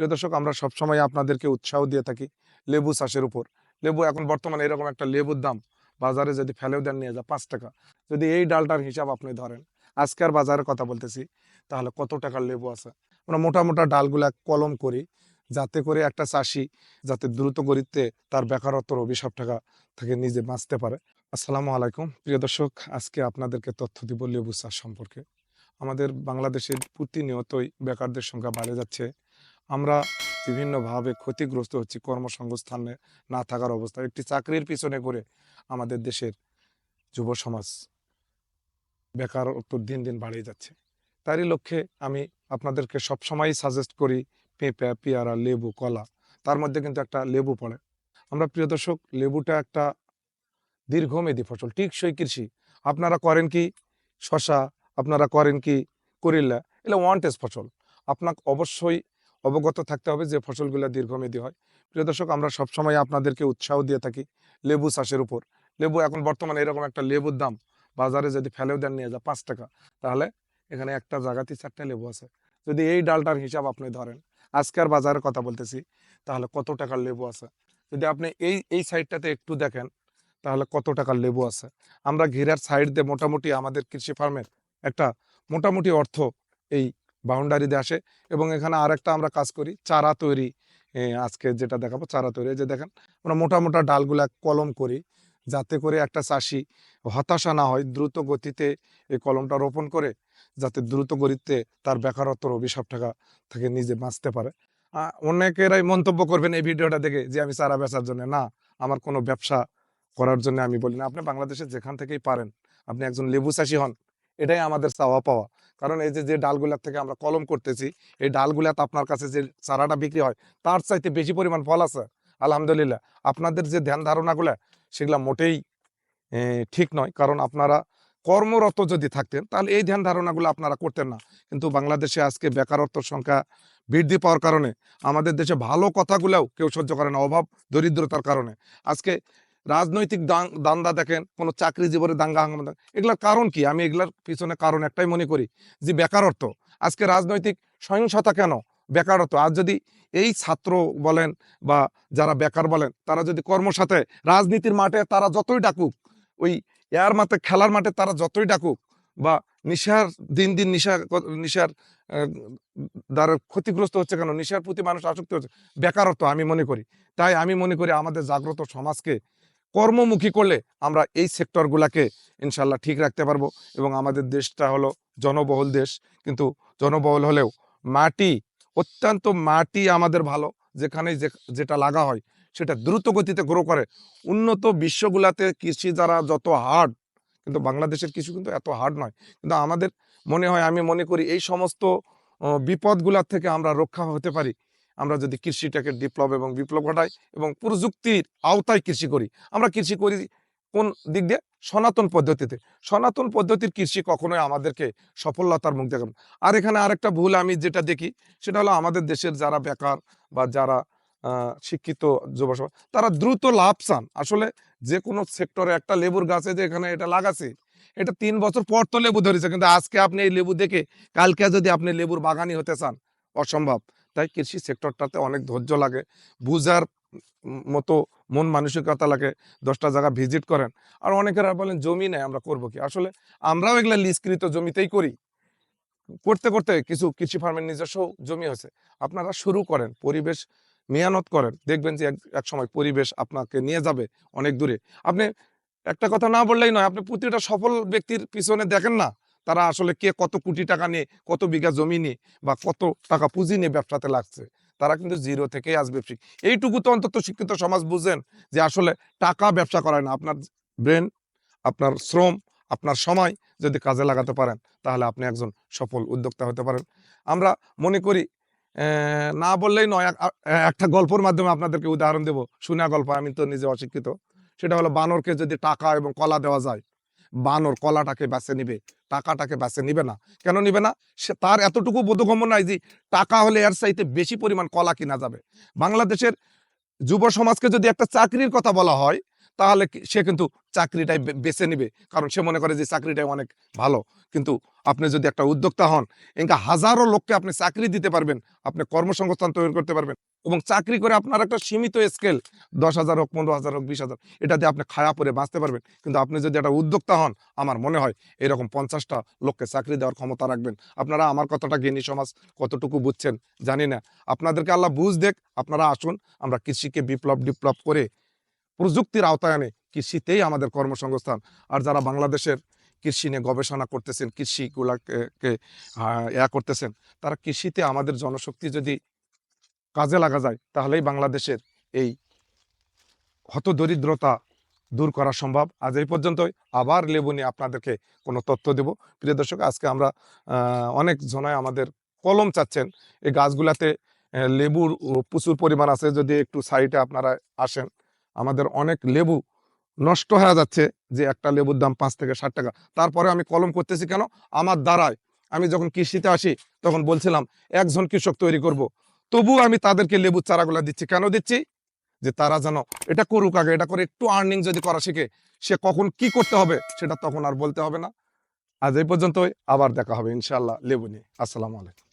প্রিয় দর্শক, আমরা সবসময় আপনাদেরকে উৎসাহ দিয়ে থাকি লেবু চাষের উপর। লেবু এখন বর্তমানে এরকম একটা লেবুর দাম, বাজারে যদি ফেলেও দেন নিয়ে যা, পাঁচ টাকা। যদি এই ডালটার হিসাব আপনি ধরেন আজকের বাজারের কথা বলতেছি, তাহলে কত টাকার লেবু আছে? আমরা মোটা মোটা ডালগুলা কলম করি, যাতে করে একটা চাষি যাতে দ্রুত গরিতে তার বেকারত্বর অভিশাপ টাকা থেকে নিজে বাঁচতে পারে। আসসালামু আলাইকুম। প্রিয় দর্শক, আজকে আপনাদেরকে তথ্য দিব লেবু চাষ সম্পর্কে। আমাদের বাংলাদেশে প্রতিনিয়তই বেকারদের সংখ্যা বাড়ে যাচ্ছে। আমরা বিভিন্নভাবে ক্ষতিগ্রস্ত হচ্ছি কর্মসংস্থানে না থাকার অবস্থা একটি চাকরির পিছনে করে আমাদের দেশের যুব সমাজ বেকারত্ব দিন দিন বাড়িয়ে যাচ্ছে। তারই লক্ষ্যে আমি আপনাদেরকে সবসময় সাজেস্ট করি পেঁপে, পেয়ারা, লেবু, কলা, তার মধ্যে কিন্তু একটা লেবু পড়ে। আমরা প্রিয় দর্শক, লেবুটা একটা দীর্ঘমেয়াদী ফসল, টিকসই কৃষি। আপনারা করেন কি শশা আপনারা করেন কি করিল্লা এটা ওয়ান টেস্ট ফসল। আপনাকে অবশ্যই অবগত থাকতে হবে যে ফসলগুলো দীর্ঘমেয়াদী হয়। প্রিয় দর্শক, আমরা সবসময় আপনাদেরকে উৎসাহ দিয়ে থাকি লেবু চাষের উপর। লেবু এখন বর্তমানে এরকম একটা লেবুর দাম বাজারে যদি ফেলেও দেন নিয়ে যা পাঁচ টাকা, তাহলে এখানে একটা জায়গাতেই চারটা লেবু আছে। যদি এই ডালটার হিসাব আপনি ধরেন আজকের বাজারের কথা বলতেছি, তাহলে কত টাকার লেবু আছে? যদি আপনি এই এই সাইডটাতে একটু দেখেন, তাহলে কত টাকার লেবু আছে? আমরা ঘিরার সাইড দিয়ে মোটামুটি আমাদের কৃষি ফার্মের একটা মোটামুটি অর্থ এই বাউন্ডারিতে আসে এবং এখানে আরেকটা আমরা কাজ করি, চারা তৈরি। আজকে যেটা দেখাবো, চারা তৈরি। যে দেখেন, আমরা মোটা মোটা ডালগুলা কলম করি, যাতে করে একটা চাষি হতাশা না হয়, দ্রুত গতিতে এই কলমটা রোপণ করে, যাতে দ্রুত গতিতে তার বেকারত্বর অভিশাপ টাকা থেকে নিজে বাঁচতে পারে। অনেকেরাই মন্তব্য করবেন এই ভিডিওটা দেখে যে আমি চারা বেচার জন্য। না, আমার কোনো ব্যবসা করার জন্য আমি বলি না। আপনি বাংলাদেশে যেখান থেকেই পারেন, আপনি একজন লেবু চাষি হন এটাই আমাদের চাওয়া পাওয়া। কারণ এই যে যে ডালগুলার থেকে আমরা কলম করতেছি, এই ডালগুলাতে আপনার কাছে যে চারাটা বিক্রি হয়, তার চাইতে বেশি পরিমাণ ফল আছে। আলহামদুলিল্লাহ, আপনাদের যে ধ্যান ধারণাগুলা, সেগুলা মোটেই ঠিক নয়। কারণ আপনারা কর্মরত যদি থাকতেন, তাহলে এই ধ্যান ধারণাগুলো আপনারা করতেন না। কিন্তু বাংলাদেশে আজকে বেকারত্বর সংখ্যা বৃদ্ধি পাওয়ার কারণে, আমাদের দেশে ভালো কথাগুলোও কেউ সহ্য করে না, অভাব, দরিদ্রতার কারণে। আজকে রাজনৈতিক দান্দা দেখেন কোনো চাকরি জীবনে দাঙ্গা হাঙ্গামা দেখেন, এগুলার কারণ কি? আমি এগুলার পিছনে কারণ একটাই মনে করি যে বেকারত্ব। আজকে রাজনৈতিক সহিংসতা কেন? বেকারত্ব। আর যদি এই ছাত্র বলেন বা যারা বেকার বলেন তারা যদি কর্মসাথে রাজনীতির মাঠে তারা যতই ডাকুক ওই এয়ার মাঠে খেলার মাঠে তারা যতই ডাকুক বা নিশার দিন দিন নিশা নিশার দ্বারা ক্ষতিগ্রস্ত হচ্ছে কেন? নিশার প্রতি মানুষ আসক্ত হচ্ছে। বেকারত্ব আমি মনে করি। তাই আমি মনে করি আমাদের জাগ্রত সমাজকে কর্মমুখী করলে আমরা এই সেক্টরগুলোকে ইনশাল্লাহ ঠিক রাখতে পারব এবং আমাদের দেশটা হলো জনবহুল দেশ। কিন্তু জনবহুল হলেও মাটি, অত্যন্ত মাটি আমাদের ভালো। যেখানে যেটা লাগা হয়, সেটা দ্রুত গতিতে গ্রো করে। উন্নত বিশ্বগুলাতে কৃষি যারা যত হার্ড কিন্তু বাংলাদেশের কৃষি কিন্তু এত হার্ড নয়। কিন্তু আমাদের মনে হয়, আমি মনে করি এই সমস্ত বিপদগুলার থেকে আমরা রক্ষা হতে পারি। আমরা যদি কৃষিটাকে ডিপ্লব এবং বিপ্লব ঘটাই এবং প্রযুক্তির আওতায় কৃষি করি, আমরা কৃষি করি কোন দিক দিয়ে? সনাতন পদ্ধতিতে। সনাতন পদ্ধতির কৃষি কখনোই আমাদেরকে সফলতার মুখ দেখাবে আর এখানে আরেকটা ভুল আমি যেটা দেখি, সেটা হলো আমাদের দেশের যারা বেকার বা যারা শিক্ষিত যুব তারা দ্রুত লাভ চান। আসলে যে কোনো সেক্টরে একটা লেবুর গাছে যে এখানে এটা লাগাছে, এটা তিন বছর পর তো লেবু ধরেছে, কিন্তু আজকে আপনি এই লেবু দেখে, কালকে যদি আপনি লেবুর বাগানি হতে চান, অসম্ভব। তাই কৃষি সেক্টরটাতে অনেক ধৈর্য লাগে। বুঝার মতো মন মানসিকতা লাগে। দশটা জায়গা ভিজিট করেন। আর অনেকেরা বলেন, জমি নেই, আমরা করব কি? আসলে আমরাও এগুলো লিজকৃত জমিতেই করি। করতে করতে কিছু কৃষি ফার্মের নিজস্ব জমি হয়েছে আপনারা শুরু করেন, পরিবেশ মেহনত করেন। দেখবেন যে এক সময় পরিবেশ আপনাকে নিয়ে যাবে অনেক দূরে। আপনি একটা কথা না বললেই নয়, আপনি প্রতিটা সফল ব্যক্তির পিছনে দেখেন না। তারা আসলে কে কত কোটি টাকা নিয়ে, কত বিঘা জমি নিয়ে বা কত টাকা পুঁজি নিয়ে ব্যবসাতে লাগছে, তারা কিন্তু জিরো থেকেই আসবে এইটুকু তো অন্তত শিক্ষিত সমাজ বুঝেন যে আসলে টাকা ব্যবসা করায় না। আপনার ব্রেন, আপনার শ্রম, আপনার সময় যদি কাজে লাগাতে পারেন, তাহলে আপনি একজন সফল উদ্যোক্তা হতে পারেন। আমরা মনে করি না বললেই নয় এক- একটা গল্পর মাধ্যমে আপনাদেরকে উদাহরণ দেব। শোনা গল্প, আমি তো নিজে অশিক্ষিত। সেটা হলো বানরকে যদি টাকা এবং কলা দেওয়া যায় বানর কলাটাকে বেছে নিবে, টাকাটাকে বেছে নিবে না। কেন নিবে না? সে তার এতটুকু বোধগম্য নাই যে টাকা হলে এর চাইতে বেশি পরিমাণ কলা কিনা যাবে। বাংলাদেশের যুব সমাজকে যদি একটা চাকরির কথা বলা হয় তাহলে সে কিন্তু চাকরিটাই বেছে নিবে। কারণ সে মনে করে যে চাকরিটাই অনেক ভালো। কিন্তু আপনি যদি একটা উদ্যোক্তা হন এঙ্কা হাজারো লোককে আপনি চাকরি দিতে পারবেন, আপনি কর্মসংস্থান তৈরি করতে পারবেন এবং চাকরি করে আপনার একটা সীমিত স্কেল, দশ হাজার হোক, পনেরো হাজার হোক, বিশ হাজার, এটা দিয়ে আপনি খায়া পরে বাঁচতে পারবেন। কিন্তু আপনি যদি একটা উদ্যোক্তা হন, আমার মনে হয় এরকম পঞ্চাশটা লোককে চাকরি দেওয়ার ক্ষমতা রাখবেন। আপনারা আমার কথাটা জ্ঞানী সমাজ কতটুকু বুঝছেন জানি না। আপনাদেরকে আল্লাহ বুঝ দেখ, আপনারা আসুন, আমরা কৃষিকে বিপ্লব ডিপ্লব করে প্রযুক্তির আওতায় আনে কৃষিতেই আমাদের কর্মসংস্থান। আর যারা বাংলাদেশের কৃষি নিয়ে গবেষণা করতেছেন, কৃষিগুলাকে ইয়া করতেছেন, তারা কৃষিতে আমাদের জনশক্তি যদি কাজে লাগা যায়, তাহলেই বাংলাদেশের এই হতদরিদ্রতা দূর করা সম্ভব। আজ এই পর্যন্তই। আবার লেবু নিয়ে আপনাদেরকে কোনো তথ্য দেব। প্রিয় দর্শক, আজকে আমরা অনেক জনায় আমাদের কলম চাচ্ছেন। এই গাছগুলাতে লেবুর প্রচুর পরিমাণ আছে। যদি একটু সাইডে আপনারা আসেন আমাদের অনেক লেবু নষ্ট হয়ে যাচ্ছে যে একটা লেবুর দাম পাঁচ থেকে ষাট টাকা। তারপরে আমি কলম করতেছি কেন? আমার দ্বারায়। আমি যখন কৃষিতে আসি, তখন বলছিলাম, একজন কৃষক তৈরি করব। তবু আমি তাদেরকে লেবুর চারাগুলা দিচ্ছি। কেন দিচ্ছি? যে তারা যেন এটা করুক আগে, এটা করে একটু আর্নিং যদি করা শিখে, সে কখন কি করতে হবে সেটা তখন আর বলতে হবে না। আজ এই পর্যন্তই। আবার দেখা হবে ইনশাল্লাহ লেবু নিয়ে। আসসালামু আলাইকুম।